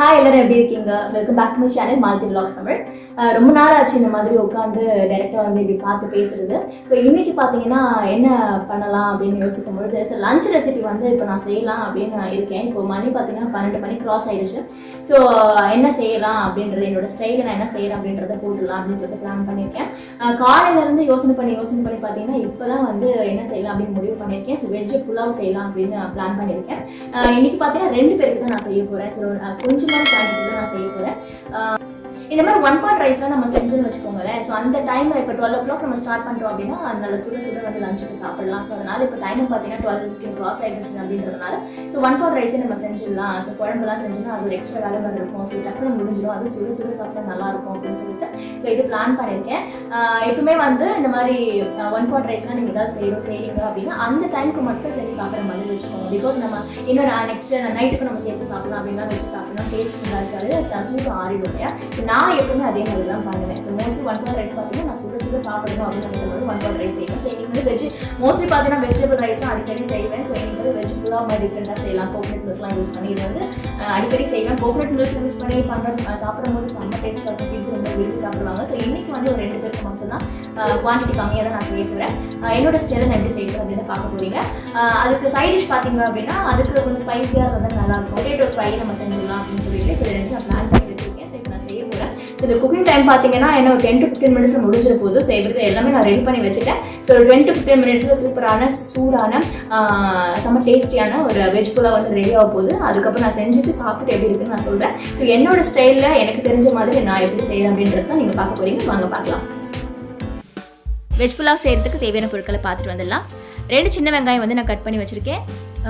Hi எல்லாரும் எப்படி இருக்கீங்க? Welcome back to my channel Malathi vlogs Tamil ரொம்ப நாள் ஆச்சு இந்த மாதிரி உட்காந்து டைரெக்டாக வந்து இப்படி பார்த்து பேசுறது. ஸோ இன்னைக்கு பார்த்தீங்கன்னா என்ன பண்ணலாம் அப்படின்னு யோசிக்கும் பொழுது ஸோ லஞ்ச் ரெசிபி வந்து இப்போ நான் செய்யலாம் அப்படின்னு நான் இருக்கேன். இப்போ மணி பார்த்தீங்கன்னா பன்னெண்டு மணி கிராஸ் ஆயிடுச்சு. ஸோ என்ன செய்யலாம் அப்படின்றது என்னோட ஸ்டைலில் நான் என்ன செய்யறேன் அப்படின்றத போட்டுடலாம் அப்படின்னு சொல்லிட்டு பிளான் பண்ணியிருக்கேன். காலையிலேருந்து காலையில இருந்து யோசனை பண்ணி யோசனை பண்ணி பார்த்தீங்கன்னா இப்போதான் வந்து என்ன செய்யலாம் அப்படின்னு முடிவு பண்ணியிருக்கேன். ஸோ வெஜ்ஜு புலாவ் செய்யலாம் அப்படின்னு பிளான் பண்ணியிருக்கேன். இன்னைக்கு பார்த்தீங்கன்னா ரெண்டு பேருக்கு தான் நான் செய்ய போகிறேன் ஸோ கொஞ்சமான குவான்டிட்டி தான் நான் செய்ய போகிறேன் இந்த மாதிரி ஒன் பாட் ரைஸ்லாம் நம்ம செஞ்சுன்னு வச்சுக்கோங்களேன். ஸோ அந்த டைமில் இப்போ டுவெல் ஓ கிளாக் நம்ம ஸ்டார்ட் பண்ணுறோம் அப்படின்னா நல்ல சுட சுட வந்து லஞ்சுக்கு சாப்பிடலாம். ஸோ அதனால இப்போ டைம் பார்த்தீங்கன்னா டுவெல் ஃபிஃப்டின் கிராஸ் ஆகிடுச்சு அப்படின்றதுனால ஸோ ஒன் பாட் ரைஸே நம்ம செஞ்சிடலாம். ஸோ குழம்புலாம் செஞ்சோம்னா அது ஒரு எக்ஸ்ட்ரா வேலை மாதிரி இருக்கும். ஸோ டக்குனு முடிஞ்சிடும். அது சுட சுட சாப்பிட்டா நல்லா இருக்கும் அப்படின்னு சொல்லிட்டு ஸோ இது பிளான் பண்ணியிருக்கேன் எப்பவுமே வந்து இந்த மாதிரி ஒன் பார்ட் ரைஸ்லாம் நீங்கள் ஏதாவது செய்யணும் செய்யுங்க அப்படின்னா அந்த டைமுக்கு மட்டும் செஞ்சு சாப்பிட்ற மாதிரி வச்சுக்கோங்க. பிகாஸ் நம்ம இன்னொரு நெக்ஸ்ட் நைட்டுக்கு நம்ம சேர்த்து சாப்பிடலாம் அப்படின்னா வச்சு சாப்பிடலாம் டேஸ்ட் நல்லா இருக்காது சூடு ஆறிடும் இல்லையா? ஸோ நான் எப்பவுமே அதே மாதிரி தான் பண்ணுவேன். So mostly one part rice பார்த்தீங்கன்னா நான் சுட சுட சாப்பிடணும் அப்படின்னு நினைக்கும் ஒன் பார்ட் ரைஸ் செய்வேன். ஸோ இன்னைக்கு வந்து வெஜ் மோஸ்ட்லி பார்த்தீங்கன்னா வெஜிடபிள் ரைஸ் தான் அடிக்கடி செய்வேன். ஸோ இன்னைக்கு வந்து வெஜ் புலாவ் மாதிரி டிஃப்ரெண்டாக செய்யலாம். கோகனட் மில்க்லாம் யூஸ் பண்ணி இது வந்து அடிக்கடி செய்வேன். கோகனட் மில்க் யூஸ் பண்ணி பண்ணுற சாப்பிடும்போது செம்ம டேஸ்ட்டாக இருக்கும். கிட்ஸ் ரொம்ப விரும்பி சாப்பிடுவாங்க. ஸோ இன்னைக்கு வந்து ஒரு ரெண்டு பேருக்கு மட்டும்தான் குவான்டிட்டி கம்மியாக தான் நான் செய்ய போகிறேன் என்னோட ஸ்டைலை நான் எப்படி செய்யணும் அப்படின்னு பார்க்க போகிறீங்க அதுக்கு சைட் டிஷ் பார்த்தீங்க அப்படின்னா அதுக்கு கொஞ்சம் ஸ்பைசியாக இருந்தால் நல்லா பொட்டேட்டோ ஃப்ரை நம்ம செஞ்சிடலாம் அப்படின்னு சொல்லிட்டு ரெண்டு நான் பிளான் பண்ணி ஸோ இப்போ நான் செய்ய போகிறேன் ஸோ இந்த குக்கிங் டைம் பார்த்தீங்கன்னா என்ன ஒரு டென் டு ஃபிஃப்டின் மினிட்ஸில் முடிஞ்சிட போதும் ஸோ everything எல்லாமே நான் ரெடி பண்ணி வச்சுட்டேன். ஸோ ஒரு டென் டு ஃபிஃப்டின் மினிட்ஸில் சூப்பரான சூடான செம்ம டேஸ்டியான ஒரு வெஜ் புலாவ் வந்து ரெடி ஆக போகுது. அதுக்கப்புறம் நான் செஞ்சுட்டு சாப்பிட்டு எப்படி இருக்குன்னு நான் சொல்கிறேன் ஸோ என்னோட ஸ்டைலில் எனக்கு தெரிஞ்ச மாதிரி நான் எப்படி செய்கிறேன் அப்படின்றத நீங்கள் பார்க்க போறீங்க. வாங்க பார்க்கலாம். வெஜ் புலாவ் செய்கிறதுக்கு தேவையான பொருட்களை பார்த்துட்டு வந்துடலாம். ரெண்டு சின்ன வெங்காயம் வந்து நான் கட் பண்ணி வச்சுருக்கேன்.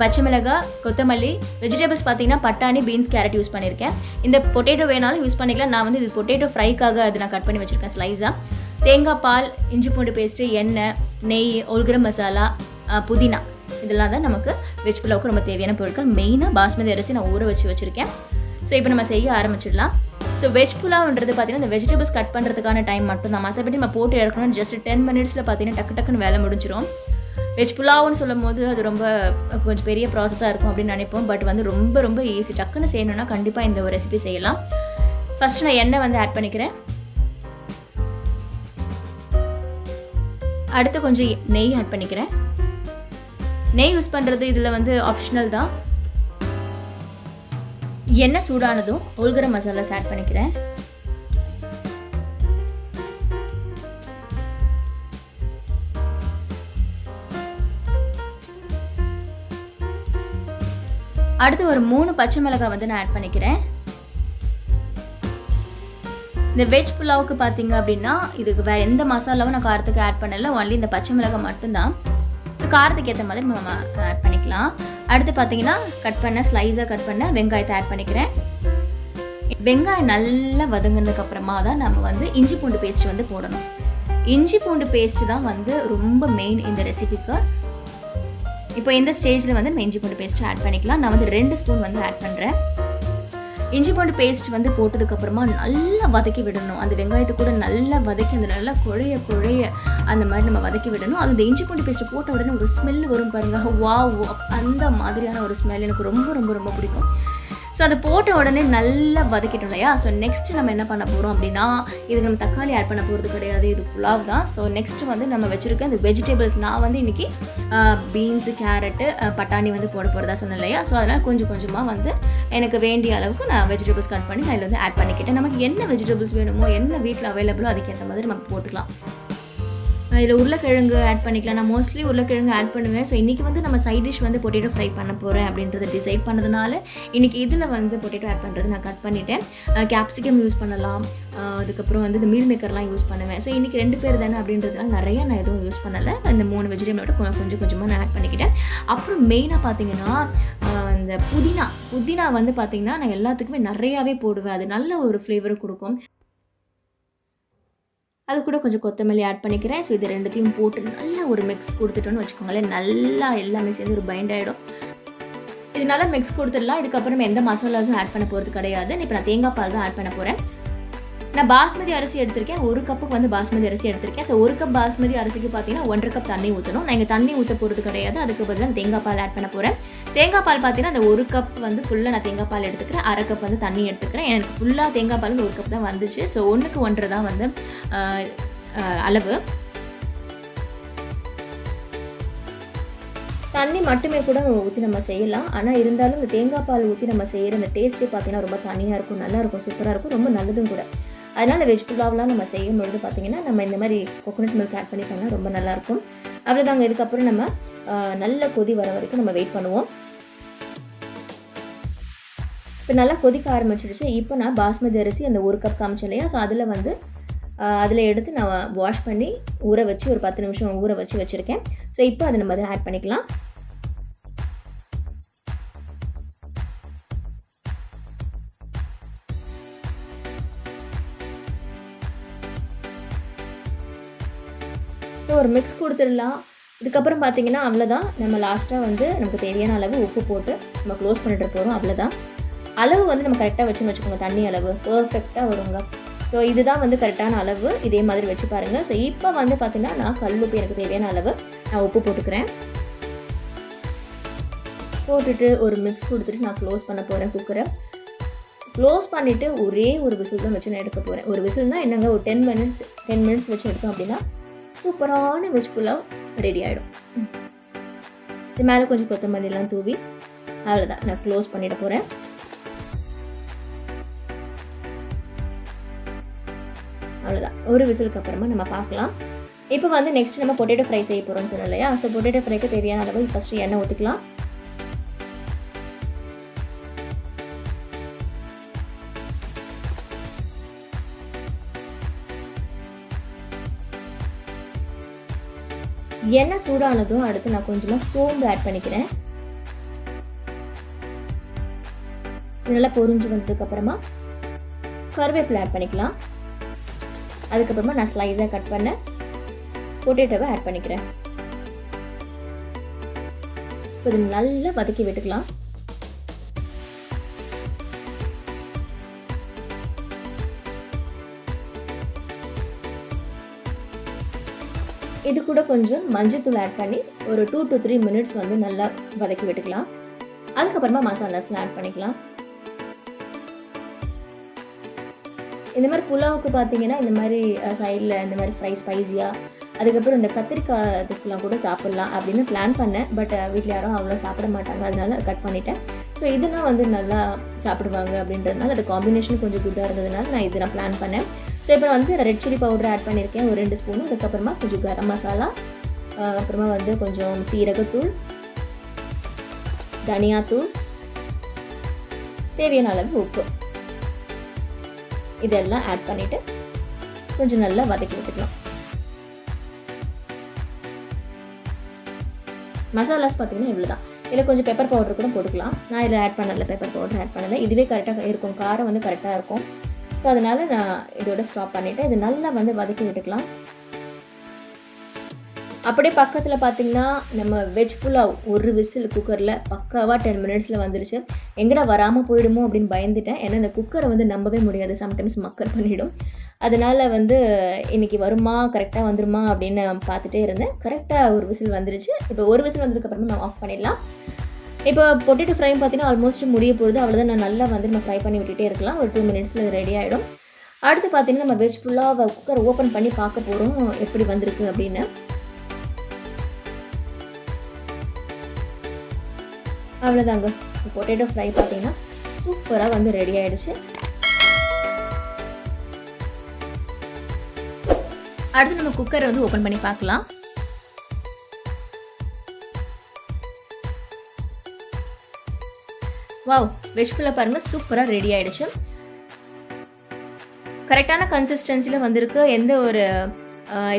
பச்சை மிளகாய் கொத்தமல்லி வெஜிடபிள்ஸ் பார்த்தீங்கன்னா பட்டாணி பீன்ஸ் கேரட் யூஸ் பண்ணியிருக்கேன். இந்த பொட்டேட்டோ வேணாலும் யூஸ் பண்ணிக்கலாம். நான் வந்து இது பொட்டேட்டோ ஃப்ரைக்காக அது நான் கட் பண்ணி வச்சுருக்கேன் ஸ்லைஸாக தேங்காய் பால் இஞ்சி பூண்டு பேஸ்ட்டு எண்ணெய் நெய் ஒல்கர மசாலா புதினா. இதெல்லாம் தான் நமக்கு வெஜ் புலாவுக்கு ரொம்ப தேவையான பொருட்கள். மெயினாக பாஸ்மதி அரிசி நான் ஊற வச்சு வச்சுருக்கேன். ஸோ இப்போ நம்ம செய்ய ஆரம்பிச்சிடலாம். ஸோ வெஜ் புலாவ்ன்றது பார்த்தீங்கன்னா இந்த வெஜிடபிள்ஸ் கட் பண்ணுறதுக்கான டைம் மட்டும் தான் மற்றபடி நம்ம போட்டு இறக்கணும் ஜஸ்ட் டென் மினிட்ஸில் பார்த்தீங்கன்னா டக்கு டக்குன்னு வேலை முடிஞ்சிடும் வெஜ் புலாவுன்னு சொல்லும் போது அது ரொம்ப கொஞ்சம் பெரிய ப்ராசஸாக இருக்கும் அப்படின்னு நினைப்போம். பட் வந்து ரொம்ப ரொம்ப ஈஸி டக்குன்னு செய்யணும்னா கண்டிப்பாக இந்த ஒரு ரெசிபி செய்யலாம். ஃபஸ்ட்டு நான் எண்ணெய் வந்து ஆட் பண்ணிக்கிறேன். அடுத்து கொஞ்சம் நெய் ஆட் பண்ணிக்கிறேன். நெய் யூஸ் பண்ணுறது இதில் வந்து ஆப்ஷனல் தான். எண்ணெய் சூடானதும் ஒல்கர மசாலாஸ் ஆட் பண்ணிக்கிறேன். அடுத்து ஒரு மூணு பச்சை மிளகாய் வந்து நான் ஆட் பண்ணிக்கிறேன். இந்த வெஜ் புலாவுக்கு பார்த்தீங்க அப்படின்னா இதுக்கு வேறு எந்த மசாலாவும் நான் காரத்துக்கு ஆட் பண்ணல ஒன்லி இந்த பச்சை மிளகாய் மட்டும்தான். ஸோ காரத்துக்கு ஏற்ற மாதிரி நம்ம ஆட் பண்ணிக்கலாம். அடுத்து பார்த்தீங்கன்னா கட் பண்ண ஸ்லைஸாக கட் பண்ண வெங்காயத்தை ஆட் பண்ணிக்கிறேன். வெங்காயம் நல்லா வதங்கினதுக்கு அப்புறமா தான் நம்ம வந்து இஞ்சி பூண்டு பேஸ்ட் வந்து போடணும். இஞ்சி பூண்டு பேஸ்ட் தான் வந்து ரொம்ப மெயின் இந்த ரெசிபிக்கு இப்போ இந்த ஸ்டேஜில் வந்து நம்ம இஞ்சி பூண்டு பேஸ்ட்டு ஆட் பண்ணிக்கலாம். நான் வந்து ரெண்டு ஸ்பூன் வந்து ஆட் பண்ணுறேன் இஞ்சி பூண்டு பேஸ்ட் வந்து போட்டதுக்கப்புறமா நல்லா வதக்கி விடணும். அந்த வெங்காயத்தை கூட நல்லா வதக்கி அந்த நல்லா குழைய குழைய அந்த மாதிரி நம்ம வதக்கி விடணும். அது இந்த இஞ்சி பூண்டு பேஸ்ட்டு போட்ட உடனே ஒரு ஸ்மெல் வரும் பாருங்க. வா அந்த மாதிரியான ஒரு ஸ்மெல் எனக்கு ரொம்ப ரொம்ப ரொம்ப பிடிக்கும். ஸோ அதை போட்ட உடனே நல்லா வதக்கிட்டோம் இல்லையா? ஸோ நெக்ஸ்ட் நம்ம என்ன பண்ண போகிறோம் அப்படின்னா இதுக்கு நம்ம தக்காளி ஆட் பண்ண போகிறது கிடையாது இது புலாவ் தான். ஸோ நெக்ஸ்ட் வந்து நம்ம வச்சுருக்க இந்த வெஜிடபிள்ஸ் நான் வந்து இன்றைக்கி பீன்ஸு கேரட்டு பட்டாணி வந்து போட போகிறதா சொன்னேன் இல்லையா? ஸோ அதனால் கொஞ்சம் கொஞ்சமாக வந்து எனக்கு வேண்டிய அளவுக்கு நான் வெஜிடபிள்ஸ் கட் பண்ணி அதில் வந்து ஆட் பண்ணிக்கிட்டேன். நமக்கு என்ன வெஜிடபிள்ஸ் வேணுமோ என்ன வீட்டில் அவைலபிளோ அதுக்கேற்ற மாதிரி நம்ம போட்டுக்கலாம். இதில் உருளைக்கிழங்கு ஆட் பண்ணிக்கலாம். நான் மோஸ்ட்லி உருளைக்கிழங்கு ஆட் பண்ணுவேன். ஸோ இன்றைக்கி வந்து நம்ம சைட் டிஷ் வந்து பொட்டேட்டோ ஃப்ரை பண்ண போகிறேன் அப்படின்றத டிசைட் பண்ணதுனால இன்றைக்கி இதில் வந்து பொட்டேட்டோ ஆட் பண்ணுறது நான் கட் பண்ணிட்டேன். கேப்சிகம் யூஸ் பண்ணலாம். அதுக்கப்புறம் வந்து இந்த மீல் மேக்கர்லாம் யூஸ் பண்ணுவேன். ஸோ இன்றைக்கி ரெண்டு பேர் தானே அப்படின்றதுனால நிறைய நான் எதுவும் யூஸ் பண்ணலை. இந்த மூணு வெஜிடபிளோட கொஞ்சம் கொஞ்சமாக நான் ஆட் பண்ணிக்கிட்டேன். அப்புறம் மெயினாக பார்த்தீங்கன்னா இந்த புதினா. புதினா வந்து பார்த்திங்கன்னா நான் எல்லாத்துக்குமே நிறையாவே போடுவேன். அது நல்ல ஒரு ஃப்ளேவர் கொடுக்கும். அது கூட கொஞ்சம் கொத்தமல்லி ஆட் பண்ணிக்கிறேன். ஸோ இது ரெண்டுத்தையும் போட்டு நல்லா ஒரு மிக்ஸ் கொடுத்துட்டோன்னு வச்சுக்கோங்களேன். நல்லா எல்லாமே சேர்ந்து ஒரு பைண்ட் ஆகிடும் இது நல்லா மிக்ஸ் கொடுத்துடலாம். இதுக்கப்புறம் எந்த மசாலாஸும் ஆட் பண்ண போகிறது கிடையாது. இப்போ நான் தேங்காய் பால் தான் ஆட் பண்ண போகிறேன் நான் பாஸ்மதி அரிசி எடுத்திருக்கேன் ஒரு கப்புக்கு வந்து பாஸ்மதி அரிசி எடுத்திருக்கேன். ஸோ ஒரு கப் பாஸ்மதி அரிசிக்கு பார்த்தீங்கன்னா ஒன்றரை கப் தண்ணி ஊற்றணும் நான் இங்கே தண்ணி ஊற்ற போகிறது கிடையாது. அதுக்கு பதிலாக தேங்காய் பால் ஆட் பண்ண போகிறேன் தேங்காய் பால் பார்த்தீங்கன்னா அந்த ஒரு கப் வந்து ஃபுல்லாக நான் தேங்காய் பால் எடுத்துக்கிறேன். அரை கப் வந்து தண்ணி எடுத்துக்கிறேன். எனக்கு ஃபுல்லாக தேங்காய் பால் ஒரு கப் தான் வந்துச்சு. ஸோ ஒன்றுக்கு ஒன்றரை தான் வந்து அளவு. தண்ணி மட்டுமே கூட ஊற்றி நம்ம செய்யலாம். ஆனால் இருந்தாலும் இந்த தேங்காய் பால் ஊற்றி நம்ம செய்கிற அந்த டேஸ்ட்டே பார்த்தீங்கன்னா ரொம்ப தனியாக இருக்கும் நல்லாயிருக்கும் சூப்பராக இருக்கும். ரொம்ப நல்லதும் கூட. அதனால் வெஜ் புலாவ்லாம் நம்ம செய்யும் பொழுது பார்த்திங்கன்னா நம்ம இந்த மாதிரி கோகோனட் மில்க் ஆட் பண்ணி பண்ணால் ரொம்ப நல்லாயிருக்கும். அவ்வளோதாங்க இதுக்கப்புறம் நம்ம நல்ல கொதி வர வரைக்கும் நம்ம வெயிட் பண்ணுவோம். இப்போ நல்லா கொதிக்க ஆரம்பிச்சிடுச்சு இப்போ நான் பாஸ்மதி அரிசி அந்த ஒரு கப் காமிச்சேன் இல்லையா? ஸோ அதில் வந்து அதில் எடுத்து நான் வாஷ் பண்ணி ஊற வச்சு ஒரு பத்து நிமிஷம் ஊற வச்சு வச்சுருக்கேன். ஸோ இப்போ அதை நம்ம அதை ஆட் பண்ணிக்கலாம். ஒரு மிக்ஸ் கொடுத்துடலாம். இதுக்கப்புறம் பார்த்தீங்கன்னா அவ்வளோதான் நம்ம லாஸ்ட்டாக வந்து நமக்கு தேவையான அளவு உப்பு போட்டு நம்ம க்ளோஸ் பண்ணிட்டு போகிறோம் அவ்வளோதான் அளவு வந்து நம்ம கரெக்டாக வச்சுன்னு வச்சுக்கோங்க. தண்ணி அளவு. பர்ஃபெக்டாக வருங்க. ஸோ இதுதான் வந்து கரெக்டான அளவு. இதே மாதிரி வச்சு பாருங்கள் ஸோ இப்போ வந்து பார்த்திங்கன்னா நான் கல் உப்பு எனக்கு தேவையான அளவு நான் உப்பு போட்டுக்கிறேன். போட்டுட்டு ஒரு மிக்ஸ் கொடுத்துட்டு நான் க்ளோஸ் பண்ண போகிறேன் குக்கரை க்ளோஸ் பண்ணிவிட்டு ஒரே ஒரு விசில் தான் வச்சு நான் எடுக்க போகிறேன் ஒரு விசில்னால் என்னங்க? ஒரு டென் மினிட்ஸ் டென் மினிட்ஸ் வச்சு எடுத்தோம் அப்படின்னா சூப்பரான வெஜ் புலாவ் ரெடி ஆகிடும் இது மேலே கொஞ்சம் கொத்தமல்லிலாம் தூவி அவ்வளோதான் நான் க்ளோஸ் பண்ணிட போகிறேன் அவ்வளோதான் ஒரு விசிலுக்கு அப்புறமா நம்ம பார்க்கலாம். இப்போ வந்து நெக்ஸ்ட் நம்ம பொட்டேட்டோ ஃப்ரை செய்ய போகிறோம்னு சொன்னோம் இல்லையா? ஸோ பொட்டேட்டோ ஃப்ரைக்கு தேவையான அளவு ஃபஸ்ட்டு எண்ணெய் ஊற்றிக்கலாம் எண்ணெய் சூடானதும் அடுத்து நான் கொஞ்சமாக சோம்பு ஆட் பண்ணிக்கிறேன். நல்லா பொரிஞ்சு வந்ததுக்கப்புறமா கருவேப்பிலை ஆட் பண்ணிக்கலாம். அதுக்கப்புறமா நான் ஸ்லைஸாக கட் பண்ண பொட்டேட்டோவை ஆட் பண்ணிக்கிறேன். இப்போ இது நல்லா வதக்கி விட்டுக்கலாம். இது கூட கொஞ்சம் மஞ்சள் ஆட் பண்ணி ஒரு டூ டு த்ரீ மினிட்ஸ் வந்து நல்லா வதக்கி விட்டுக்கலாம். அதுக்கப்புறமா மசாலாஸ்லாம் ஆட் பண்ணிக்கலாம். இந்த மாதிரி புலாவுக்கு பார்த்தீங்கன்னா இந்த மாதிரி சைடில் இந்த மாதிரி ஃப்ரை ஸ்பைஸியாக அதுக்கப்புறம் இந்த கத்திரிக்காய் இதுக்கெலாம் கூட சாப்பிட்லாம் அப்படின்னு பிளான் பண்ணேன். பட் வீட்டில் யாரும் அவ்வளோ சாப்பிட மாட்டாங்க. அதனால கட் பண்ணிட்டேன். ஸோ இதெல்லாம் வந்து நல்லா சாப்பிடுவாங்க அப்படின்றதுனால அது காம்பினேஷன் கொஞ்சம் குட்டாக இருந்ததுனால நான் இதெல்லாம் நான் பிளான் பண்ணேன். ஸோ இப்போ வந்து ரெட் சில்லி பவுடர் ஆட் பண்ணியிருக்கேன் ஒரு ரெண்டு ஸ்பூன் அதுக்கப்புறமா கொஞ்சம் கரம் மசாலா. அப்புறமா வந்து கொஞ்சம் சீரகத்தூள். தனியாத்தூள். தேவையான அளவு உப்பு. இதெல்லாம் ஆட் பண்ணிவிட்டு கொஞ்சம் நல்லா வதக்கி விட்டுக்கலாம். மசாலாஸ் பார்த்தீங்கன்னா இவ்வளோ தான் இதில் கொஞ்சம் பெப்பர் பவுடர் கூட போட்டுக்கலாம். நான் இதில் ஆட் பண்ணலை பெப்பர் பவுடர் ஆட் பண்ணலை. இதுவே கரெக்டாக இருக்கும். காரம் வந்து கரெக்டாக இருக்கும். ஸோ அதனால் நான் இதோட ஸ்டாப் பண்ணிவிட்டேன் இது நல்லா வந்து வதக்கி விட்டுக்கலாம். அப்படியே பக்கத்தில் பார்த்தீங்கன்னா நம்ம வெஜ் புலாவ் ஒரு விசில் குக்கரில் பக்காவாக டென் மினிட்ஸில் வந்துருச்சு. எங்கடா வராமல் போயிடுமோ அப்படின்னு பயந்துட்டேன். ஏன்னா இந்த குக்கரை வந்து நம்பவே முடியாது. சம்டைம்ஸ் மக்கர் பண்ணிவிடும் அதனால் வந்து இன்றைக்கி வருமா? கரெக்டாக வந்துருமா? அப்படின்னு பார்த்துட்டே இருந்தேன். கரெக்டாக ஒரு விசில் வந்துருச்சு. இப்போ ஒரு விசில் வந்ததுக்கப்புறமா நம்ம ஆஃப் பண்ணிடலாம். இப்போ பொட்டேட்டோ ஃப்ரை பார்த்தீங்கன்னா ஆல்மோஸ்ட் முடிய போகுது. அவ்வளோதான் நான் நல்லா வந்து நம்ம ஃப்ரை பண்ணி விட்டுட்டே இருக்கலாம். ஒரு டூ மினிட்ஸில் ரெடி ஆகிடும் அடுத்து பார்த்தீங்கன்னா நம்ம வெஜ் ஃபுல்லாக குக்கர் ஓப்பன் பண்ணி பார்க்க போகிறோம் எப்படி வந்திருக்கு அப்படின்னு. அவ்வளோதாங்க பொட்டேட்டோ ஃப்ரை பார்த்தீங்கன்னா சூப்பராக வந்து ரெடி ஆகிடுச்சு அடுத்து நம்ம குக்கரை வந்து ஓப்பன் பண்ணி பார்க்கலாம். வாவ் வெஜ் புல்லாக பாருங்கள் சூப்பராக ரெடி ஆகிடுச்சு கரெக்டான கன்சிஸ்டன்சியில் வந்திருக்கு. எந்த ஒரு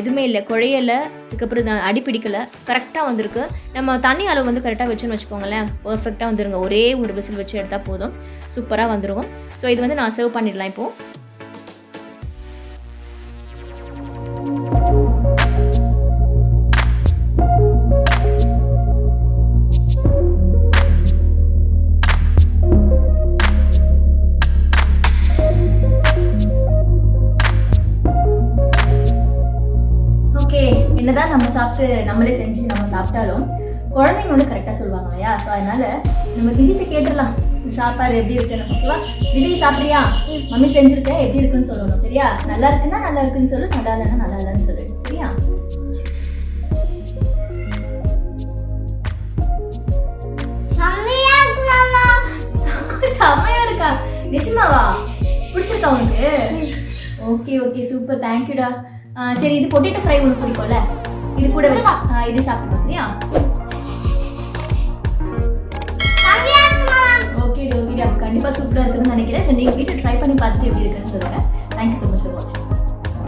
எதுவுமே இதுவுமே இல்லை. குழையலை அதுக்கப்புறம் அடி பிடிக்கலை. கரெக்டாக வந்திருக்கு. நம்ம தண்ணி அளவு வந்து கரெக்டாக வச்சுன்னு வச்சுக்கோங்களேன். பர்ஃபெக்டாக வந்துருங்க. ஒரே ஒரு விசில் வச்சு எடுத்தால் போதும். சூப்பராக வந்துருக்கும் ஸோ இது வந்து நான் சர்வ் பண்ணிடலாம் இப்போது சாப்பிட்டாலும் குழந்தைங்க வந்து கரெக்டாக சொல்லுவாங்க இல்லையா? ஸோ அதனால நம்ம திடீர்னு கேட்டுடலாம். சாப்பாடு எப்படி இருக்குன்னு ஓகேவா திடீர் சாப்பிட்றியா? மம்மி செஞ்சிருக்கேன் எப்படி இருக்குன்னு சொல்லணும் சரியா? நல்லா இருக்குன்னா நல்லா இருக்குன்னு சொல்லு நல்லா இல்லைன்னா நல்லா இல்லைன்னு சொல்லு சரியா? செம்மையா இருக்கா? நிஜமாவா? பிடிச்சிருக்கா உனக்கு? ஓகே ஓகே சூப்பர் தேங்க்யூடா சரி இது பொட்டேட்டோ ஃப்ரை உனக்கு பிடிக்கும்ல? இது கூட வச்சு இது சாப்பிட்டு சரியா ஓகே ஓகே அப்போ கண்டிப்பாக சூப்பராக இருக்குன்னு நினைக்கிறேன். ஸோ நீங்கள் வீட்டை ட்ரை பண்ணி பார்த்துட்டு எப்படி இருக்குன்னு சொல்லுங்கள் தேங்க்யூ ஸோ மச் ஃபார் வாட்சிங்